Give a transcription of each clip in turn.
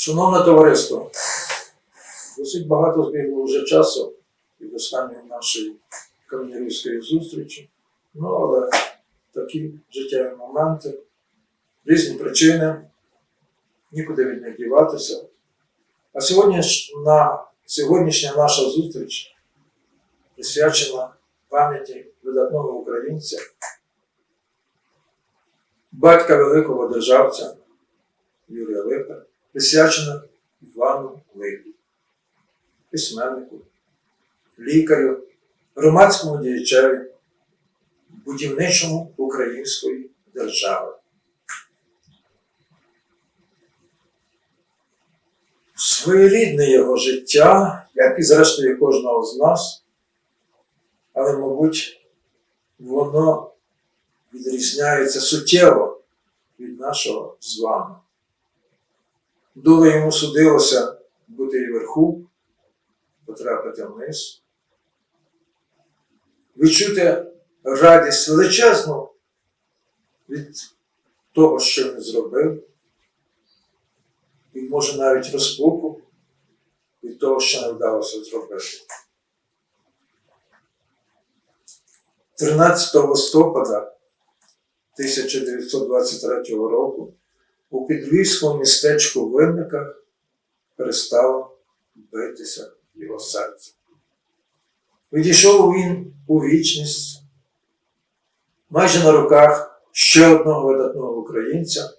Шановне товариство, досить багато збігло вже часу від останньої нашої кам'янівської зустрічі. Ну, але такі життєві моменти, різні причини, нікуди від них діватися. А сьогодні на сьогоднішня наша зустріч присвячена пам'яті видатного українця, батька великого державця Юрія Липа, присвячена Івану Липі, письменнику, лікарю, громадському діячеві, будівничому української держави. Своєрідне його життя, як і зрештою кожного з нас, але, мабуть, воно відрізняється суттєво від нашого з вами. Доля йому судилося бути і вверху, потрапити вниз, відчути радість величезну від того, що він зробив, і може навіть розпуку від того, що не вдалося зробити. 13 листопада 1923 року у підльвівському містечку Винниках перестало битися його серце. Відійшов він у вічність, майже на руках ще одного видатного українця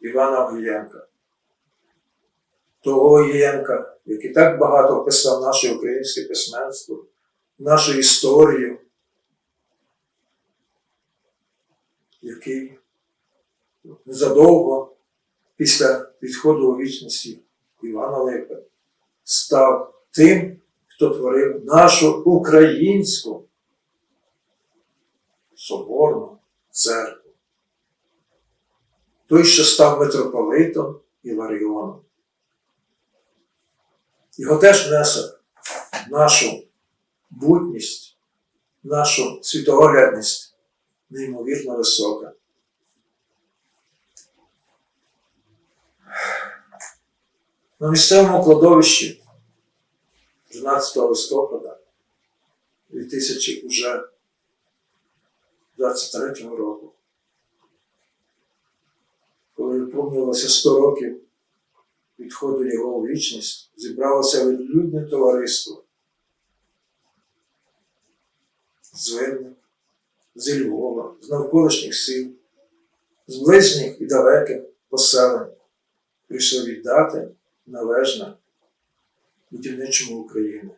Івана Огієнка. Того Огієнка, який так багато описав наше українське письменство, нашу історію, який незадовго після відходу у вічності Івана Липи став тим, хто творив нашу українську соборну церкву. Той, що став митрополитом Іларіоном. Його теж внесок нашу будність, нашу світоглядність неймовірно висока. На місцевому кладовищі 13 листопада 2023 року, коли виповнилося 100 років відходу його у вічність, зібралося відлюдне товариство з Винник, зі Львова, з навколишніх сіл, з ближніх і далеких поселень. Прийшли віддати належне будівничому України.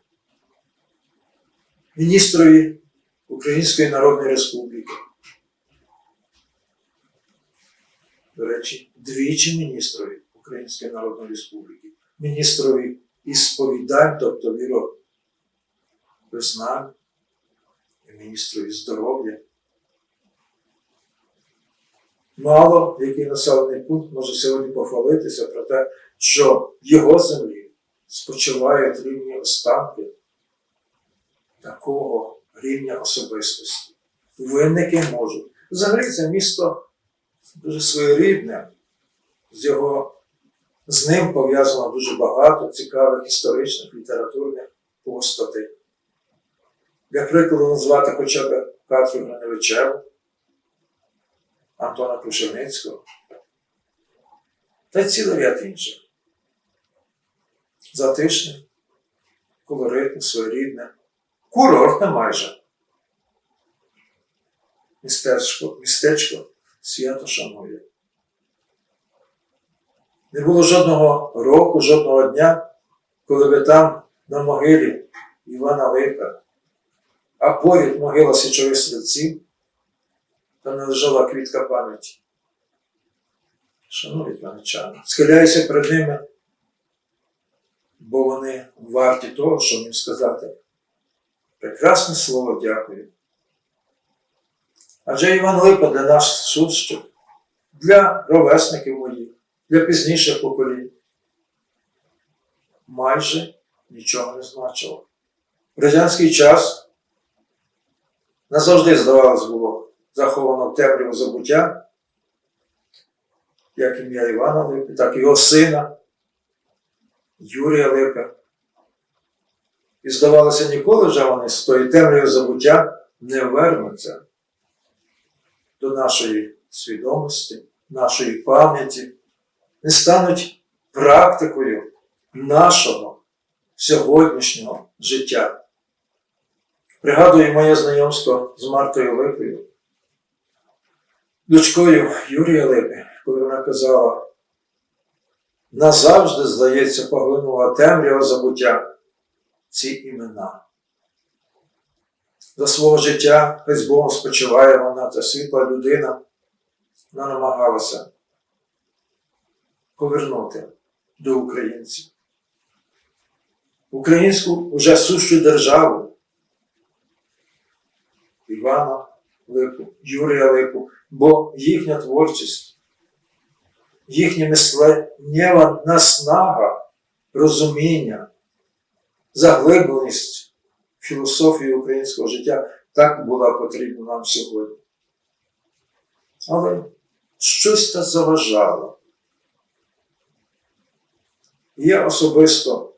Міністрові Української Народної Республіки. До речі, двічі міністрові Української Народної Республіки, міністрові із сповідань, тобто віровизнань, і міністрові здоров'я. Мало який населений пункт може сьогодні похвалитися про те, що в його землі спочивають рівні останки такого рівня особистості. Винники можуть. Взагалі це місто дуже своєрідне, з його з ним пов'язано дуже багато цікавих історичних, літературних постатей. Для прикладу назвати хоча б Катрю Гриневичеву, Антона Крушеницького та цілий ряд інших. Затишне, колоритне, своєрідне, курортне майже. Містечко, містечко свято шанує. Не було жодного року, жодного дня, коли би там на могилі Івана Липа, а поряд могила січових стрільців, та не лежала квітка пам'яті. Шанують паничани, схиляюся перед ними, бо вони варті того, щоб їм сказати прекрасне слово дякую. Адже Іван Липа для нас судщо, для ровесників моїх, для пізніших поколінь майже нічого не значило. В радянський час назавжди, здавалось, було заховано в темряву забуття, як ім'я Івана Липи, так і його сина Юрія Липи. І здавалося, ніколи вже вони з тої темряви забуття не вернуться до нашої свідомості, нашої пам'яті, не стануть практикою нашого сьогоднішнього життя. Пригадую моє знайомство з Мартою Липою, дочкою Юрія Липи, коли вона казала, назавжди, здається, поглинула темрява забуття ці імена. До свого життя хай з Богом спочиває вона, та світла людина, вона намагалася повернути до українців. Українську уже сущу державу Івана Липу, Юрія Липу, бо їхня творчість, їхнє мисленнєва наснага, розуміння, заглибленість філософії українського життя так була потрібна нам сьогодні. Але щось та заважало. І я особисто,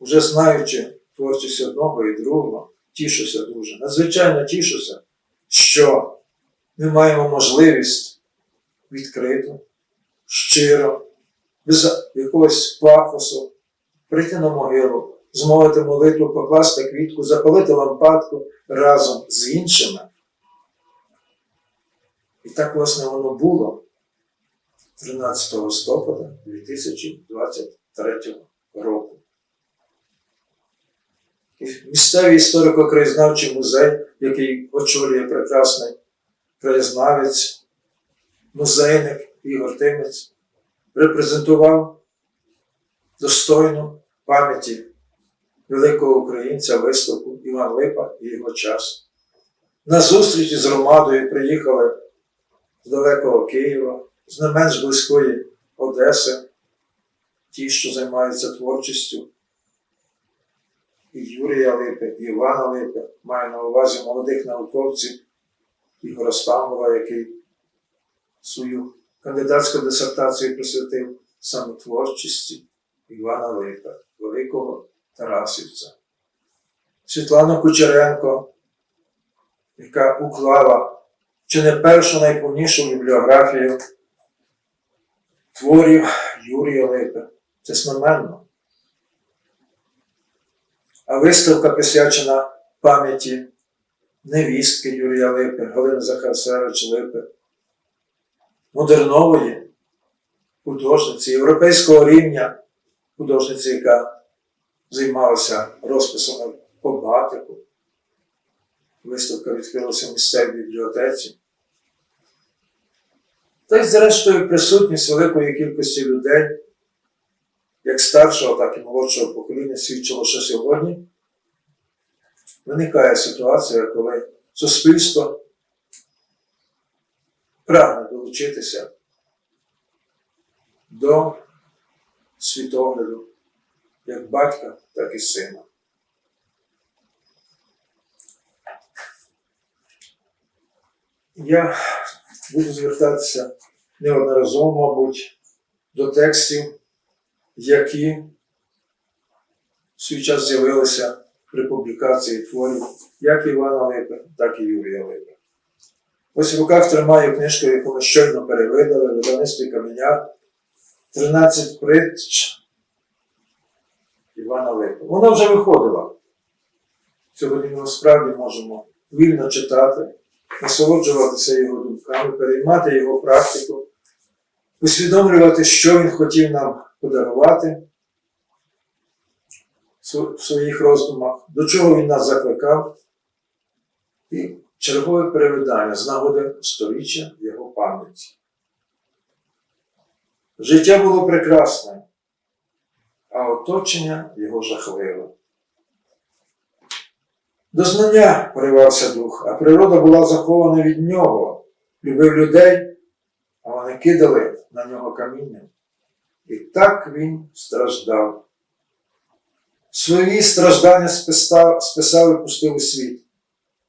вже знаючи творчість одного і другого, тішуся дуже. Надзвичайно тішуся, що ми маємо можливість відкрито, щиро, без якогось пафосу прийти на могилу, змовити молитву, покласти квітку, запалити лампадку разом з іншими. І так, власне, воно було 13 листопада 2023 року. Місцевий історико-краєзнавчий музей, який очолює прекрасний краєзнавець, музейник Ігор Тимець, репрезентував достойну пам'яті великого українця виставку Іван Липа і його час. На зустрічі з громадою приїхали з далекого Києва, з не менш близької Одеси, ті, що займаються творчістю. І Юрія Липи, і Івана Липи, маю на увазі молодих науковців Ігора Стамова, який свою кандидатську дисертацію присвятив саме творчості Івана Липа, великого Тарасівця. Світлана Кучеренко, яка уклала чи не першу найповнішу бібліографію творів Юрія Липи. Це сноменно. А виставка присвячена пам'яті невістки Юрія Липи, Галини Захарцевич Липи, модернової художниці, європейського рівня художниці, яка займалася розписами по батику. Виставка відкрилася в місцевій бібліотеці. Та й, зрештою, присутність великої кількості людей, як старшого, так і молодшого покоління, свідчило, що сьогодні виникає ситуація, коли суспільство прагне долучитися до світогляду як батька, так і сина. Я буду звертатися неодноразово, мабуть, до текстів, які в свій час з'явилися при публікації творів як Івана Липи, так і Юрія Липи. Ось в руках тримаю книжку, яку ми щойно перевидали видавництві Каменяр 13 притч Івана Липи. Вона вже виходила. Сьогодні ми справді можемо вільно читати, насолоджуватися його думками, переймати його практику, усвідомлювати, що він хотів нам подарувати в своїх роздумах, до чого він нас закликав, і чергове перевидання з нагоди сторіччя його пам'яті. Життя було прекрасне, а оточення його жахливе. До знання поривався дух, а природа була захована від нього, любив людей, а вони кидали на нього каміння. І так він страждав. Свої страждання списав, списав і пустив у світ,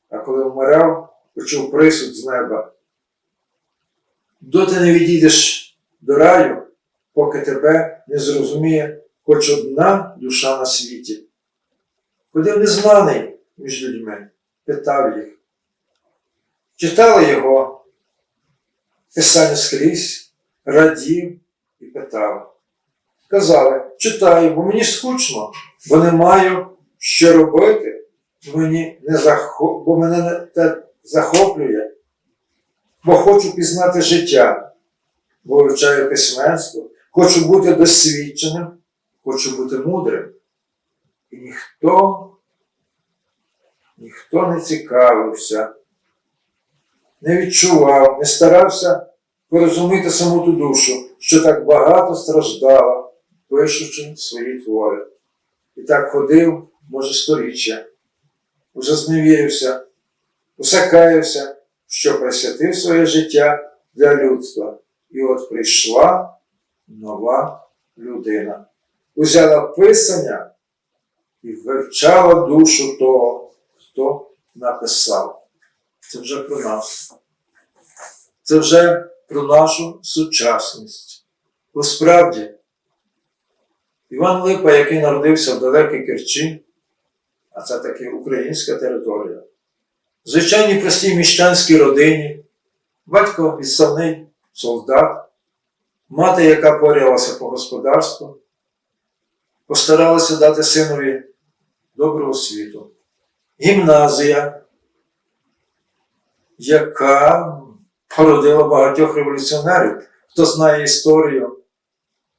а коли вмирав, почув присуд з неба. Доти не відійдеш до раю, поки тебе не зрозуміє хоч одна душа на світі. Ходив незнаний між людьми, питав їх. Читали його, писання скрізь, радів і питав. Казали, читаю, бо мені скучно, бо не маю що робити, мені не захо... бо мене не те захоплює, бо хочу пізнати життя, бо вивчаю письменство, хочу бути досвідченим, хочу бути мудрим. І ніхто, ніхто не цікавився, не відчував, не старався порозуміти саму ту душу, що так багато страждала, пишучи свої твори. І так ходив, може, сторіччя, уже зневірився, усе що присвятив своє життя для людства. І от прийшла нова людина. Узяла писання і вивчала душу того, хто написав. Це вже про нас. Це вже про нашу сучасність. Бо справді, Іван Липа, який народився в далекій Керчі, а це таки українська територія, звичайній простій міщанській родині, батько відставний солдат, мати, яка порялася по господарству, постаралася дати синові добру освіту. Гімназія, яка породила багатьох революціонерів. Хто знає історію,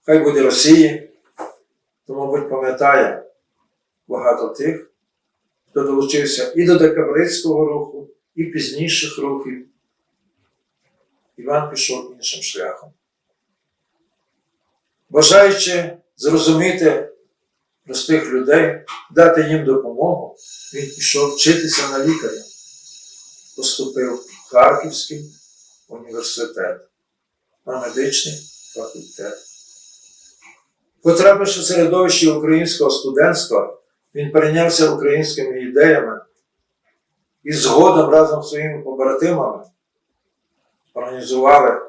хай буде Росії, то, мабуть, пам'ятає багато тих, хто долучився і до декабристського руху, і пізніших рухів. Іван пішов іншим шляхом. Бажаючи зрозуміти простих людей, дати їм допомогу, він пішов вчитися на лікаря, поступив в Харківський університет на медичний факультет. Потрапивши в середовище українського студентства, він перейнявся українськими ідеями і згодом разом з своїми побратимами організували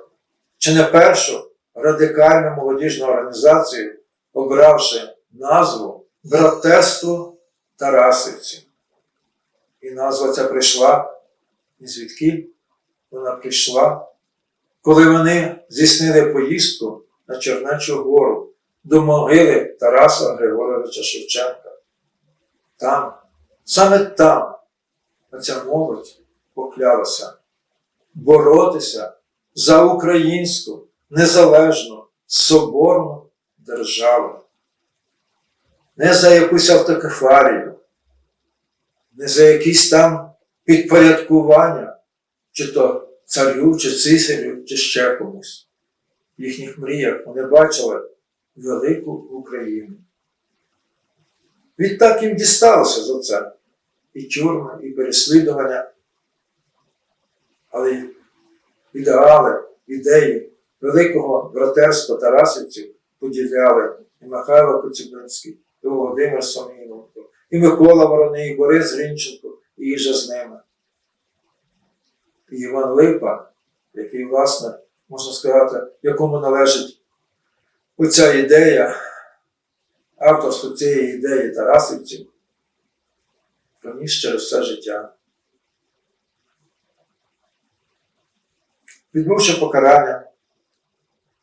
чи не першу радикальну молодіжну організацію, обравши назву Братерство Тарасівців. І назва ця прийшла, і звідки вона прийшла, коли вони здійснили поїздку на Чернечу гору до могили Тараса Григоровича Шевченка. Там, саме там, ця молодь поклялася боротися за українську незалежну, соборну державу. Не за якусь автокефарію, не за якісь там підпорядкування, чи то царю, чи цисарю, чи ще комусь. В їхніх мріях вони бачили велику Україну. Відтак їм дісталося за це і тюрми, і переслідування, але ідеали, ідеї великого братерства Тарасівців поділяли і Михайло Коцюбинський, і Володимир Соміненко, і Микола Вороний, і Борис Гринченко, і їжа з ними. І Іван Липа, який, власне, можна сказати, якому належить оця ідея, авторство цієї ідеї Тарасівців, проніс через все життя. Відбувши покарання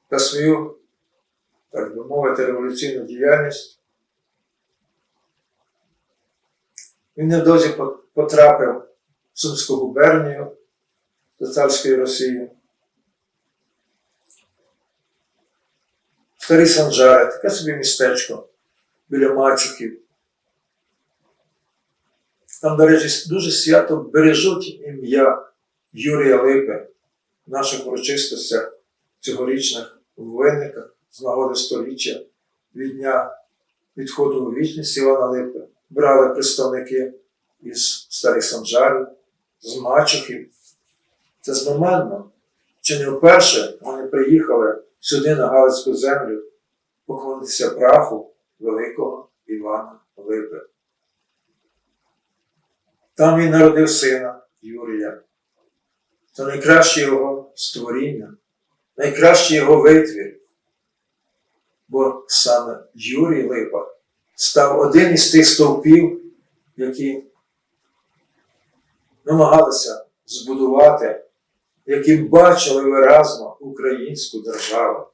та свою, так би мовити, революційну діяльність, він невдовзі потрапив в Сумську губернію до царської Росії. Старі Санжари, таке собі містечко біля Мачухів. Там, до речі, дуже свято бережуть ім'я Юрія Липи в наших урочистостях цьогорічних винниках з нагоди століття від дня відходу у вічність Івана Липи. Брали представники із старих Санжарів, з Мачухів. Це знаменно. Чи не вперше вони приїхали сюди на Галицьку землю поклонитися праху великого Івана Липи. Там він народив сина Юрія. Це найкраще його створіння, найкращий його витвір. Бо саме Юрій Липа став один із тих стовпів, які намагалися збудувати, які бачили виразно українську державу.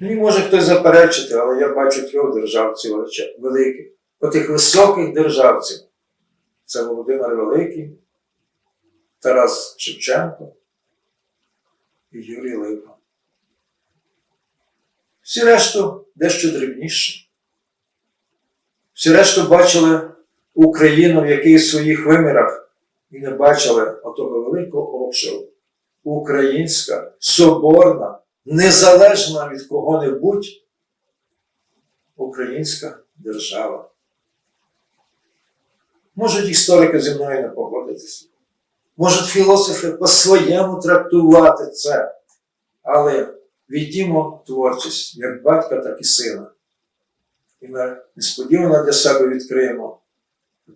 Мені може хтось заперечити, але я бачу трьох державців великих, отих високих державців. Це Володимир Великий, Тарас Шевченко і Юрій Липа. Всі решту дещо дрібніше. Всі решту бачили Україну в якихось своїх вимірах і не бачили отого великого обширу. Українська, соборна, незалежна від кого-небудь українська держава. Можуть історики зі мною не погодитися. Можуть філософи по-своєму трактувати це. Але віддімо творчість як батька, так і сина. І ми несподівано для себе відкриємо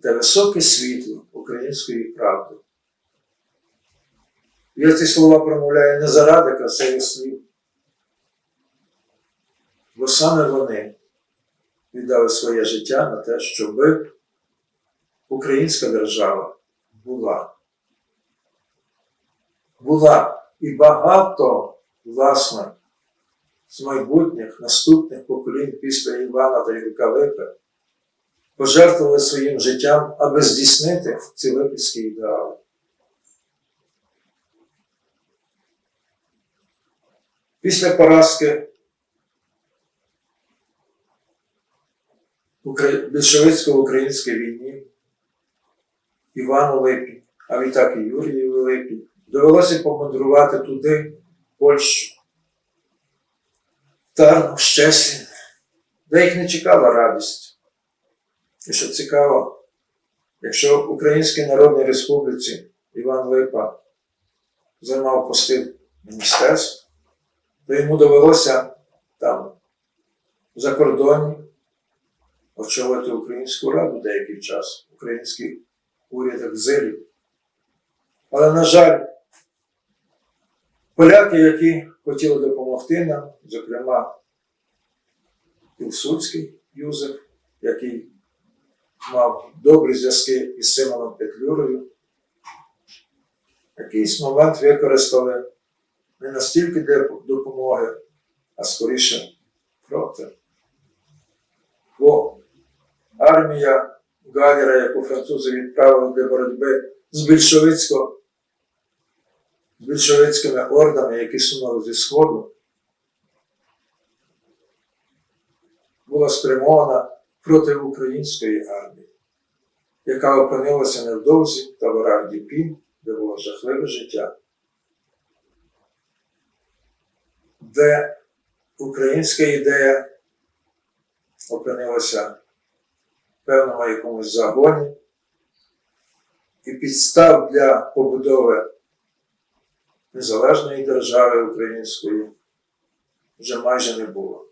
те високе світло української правди. Я ці слова промовляю не заради красивих слів, бо саме вони віддали своє життя на те, щоб українська держава була. Була і багато, власне, з майбутніх наступних поколінь після Івана та Юрка Липи пожертвували своїм життям, аби здійснити ці липецькі ідеали. Після поразки більшовицько-українській війні. Івану Липі, а відтак і Юрію Липі, довелося помандрувати туди, в Польщу, Тарну, Щесін, де їх не чекала радість. І що цікаво, якщо в Українській Народній Республіці Іван Липа займав пости міністерств, то йому довелося там в закордоні очолити Українську Раду деякий час, український уряд екзилів. Але, на жаль, поляки, які хотіли допомогти нам, зокрема, Пілсудський Юзеф, який мав добрі зв'язки із Симоном Петлюрою, якийсь момент використали не настільки для допомоги, а скоріше проти. Армія Галіра, яку французи відправили для боротьби з більшовицько, з більшовицькими ордами, які сунули зі Сходу, була спрямована проти української армії, яка опинилася невдовзі в таборах Діпі, де було жахливе життя, де українська ідея опинилася певному якомусь загоні, і підстав для побудови незалежної держави української вже майже не було.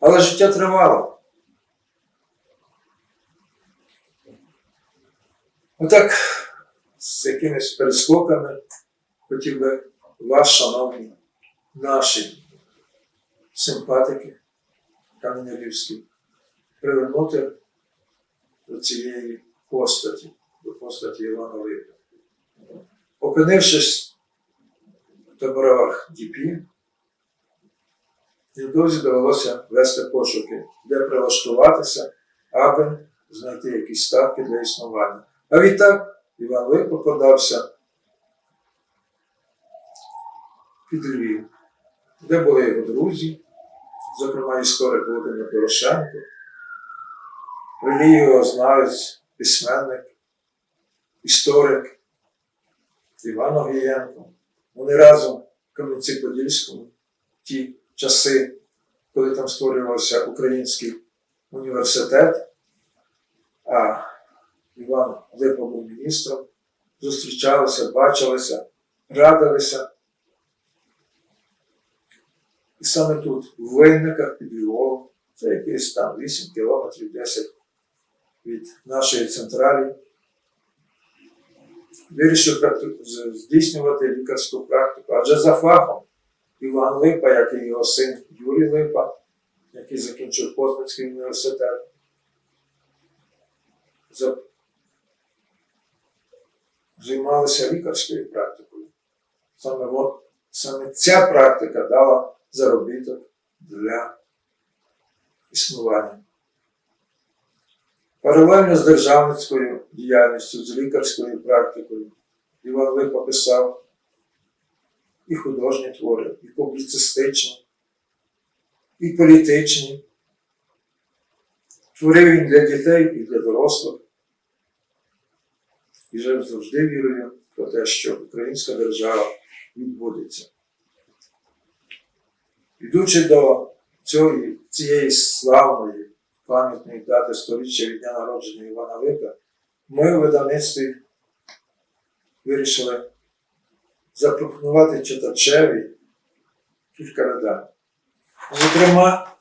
Але життя тривало. Отак, з якимись перескоками хотів би вас, шановні, наші симпатики кам'янелівські, привернути до цієї постаті, до постаті Івана Липи. Опинившись в таборах Діпі, невдовзі довелося вести пошуки, де прилаштуватися, аби знайти якісь статки для існування. А відтак Іван Липа подався під Львів, де були його друзі, зокрема історик Володимир Дорошенко, релігіознавець, письменник, історик Іван Огієнко. Вони разом в Кам'янці-Подільському ті часи, коли там створювався Український університет, а Іван Липа був міністром, зустрічалися, бачилися, радилися. І саме тут, в Винниках під Львовом, це якийсь там 8 кілометрів 10 від нашої централі, вирішив здійснювати лікарську практику. Адже за фахом Іван Липа, як і його син Юрій Липа, який закінчив Познанський університет, займалися лікарською практикою. Саме, от, саме ця практика дала заробіток для існування. Паралельно з державницькою діяльністю, з лікарською практикою, Іван Липа писав і художні твори, і публіцистичні, і політичні. Творив він для дітей і для дорослих. І жив завжди вірою про те, що українська держава відбудеться. Ідучи до цієї славної пам'ятної дати сторіччя від дня народження Івана Липа, ми у видавництві вирішили запропонувати читачеві кілька видань. Зокрема,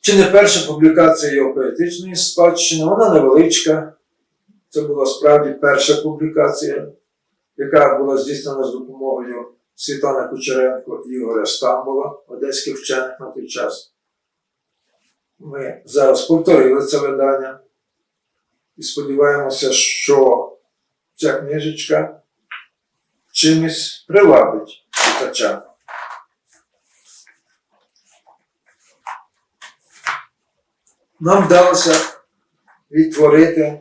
чи не перша публікація його поетичної спадщини, вона невеличка. Це була справді перша публікація, яка була здійснена з допомогою Світлани Кучеренко Ігоря Стамбула, одеських вчених на той час. Ми зараз повторили це видання і сподіваємося, що ця книжечка чимось привабить читача. Нам вдалося відтворити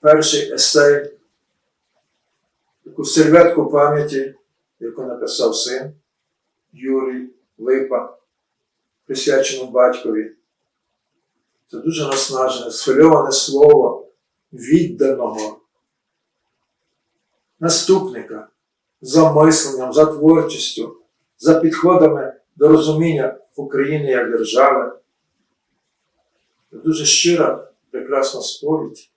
перший есей, таку серветку пам'яті, яку написав син Юрій Липа, присвячену батькові. Це дуже наснажене, схвильоване слово відданого наступника за мисленням, за творчістю, за підходами до розуміння України як держави. Це дуже щира, прекрасна сповідь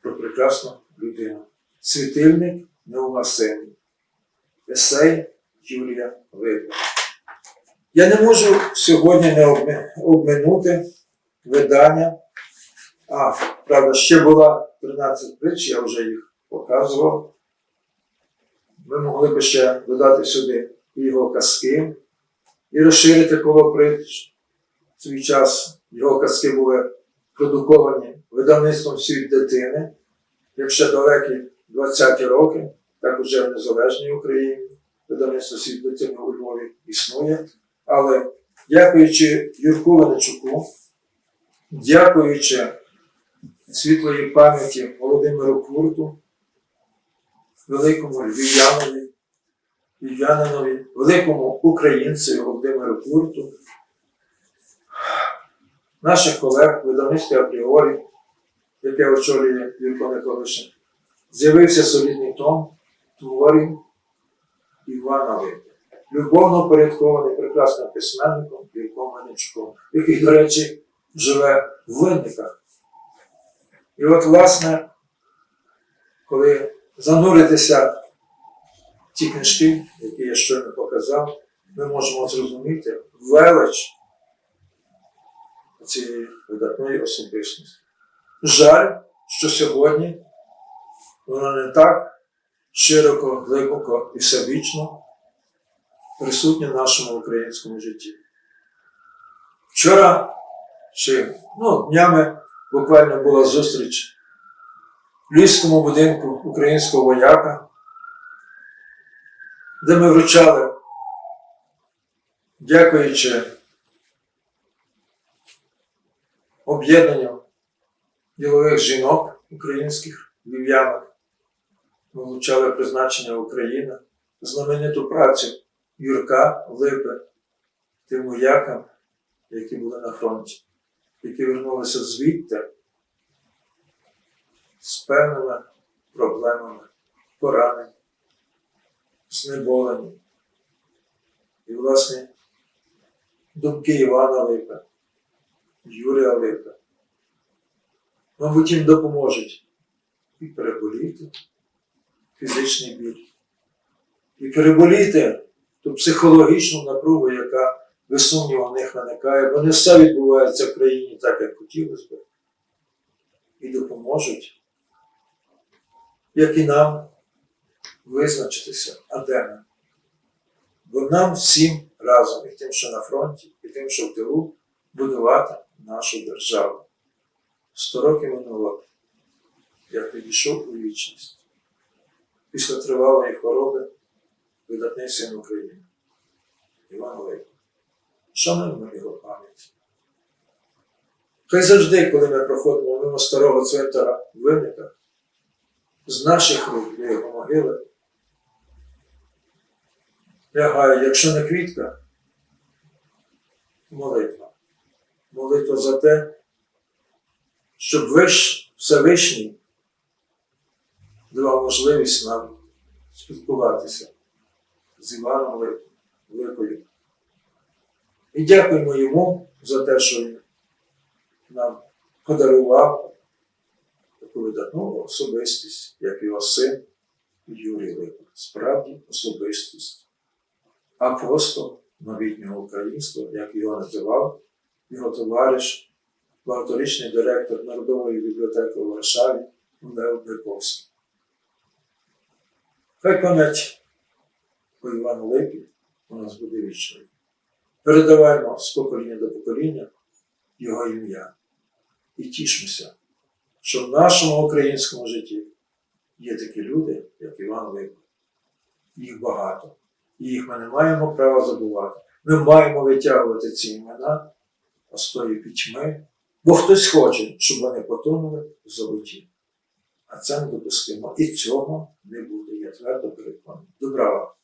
про прекрасну людину. Світильник неугасимий. Есей Юрія Липа. Я не можу сьогодні не обминути видання. А, правда, ще була 13 притч, я вже їх показував. Ми могли б ще додати сюди його казки і розширити коло притч. В свій час його казки були продуковані видавництвом світ дитини, як ще далекі 20-ті роки, так уже в незалежній Україні. Видавництво світ дитини у Львові існує. Але дякуючи Юрку Венечуку, дякуючи світлої пам'яті Володимиру Курту, великому львів'янові, львів'янинові, великому українцеві Володимиру Курту, наших колег, видавництві апріорі, яке очолює Юрко Николишин, з'явився солідний том творів Івана Липи любовно порядкований прекрасним письменником Юрком Мельничуком, який, до речі, живе в винниках. І от, власне, коли зануритися в ті книжки, які я щойно показав, ми можемо зрозуміти велич цієї видатної особистості. Жаль, що сьогодні вона не так широко, глибоко і всебічно присутня в нашому українському житті. Вчора чи ну, днями буквально була зустріч в Львівському будинку українського вояка, де ми вручали, дякуючи об'єднанню ділових жінок українських львів'янок, ми вручали призначення України, знамениту працю Юрка Липи, тим воякам, які були на фронті, які вернулися звідти з певними проблемами, поранень, знеболені. І, власне, думки Івана Липи, Юрія Липи, мабуть, їм допоможуть і переболіти фізичний біль, і переболіти ту психологічну напругу, яка без сумніву в них виникає, бо не все відбувається в країні так, як хотілося б. і допоможуть, як і нам, визначитися, а де ми. Бо нам всім разом, і тим, що на фронті, і тим, що в тилу, будувати нашу державу. Сто років минуло, як відійшов у вічність. Після тривалої хвороби видатний син України. Іван Лейко. Шануємо його пам'ять. Хай завжди, коли ми проходимо мимо старого цвинтара в Винниках, з наших рук до його могили лягає, якщо не квітка, молитва. Молитва за те, щоб Виш, Всевишній давав можливість нам спілкуватися з Іваном Липою. І дякуємо йому за те, що він нам подарував таку видатну особистість, як його син Юрій Липа. Справді особистість. Апостол новітнього українського, як його називав, його товариш, багаторічний директор Народової бібліотеки у Варшаві Лео Биковський. Пам'ять по Івану Липі у нас буде вічною. Передаваємо з покоління до покоління його ім'я і тішмося, що в нашому українському житті є такі люди, як Іван Липа. Їх багато. І їх ми не маємо права забувати. Ми маємо витягувати ці імена з тої пітьми, бо хтось хоче, щоб вони потонули в золоті. А це недопустимо. І цього не буде, твердо переконаний. Добра вам!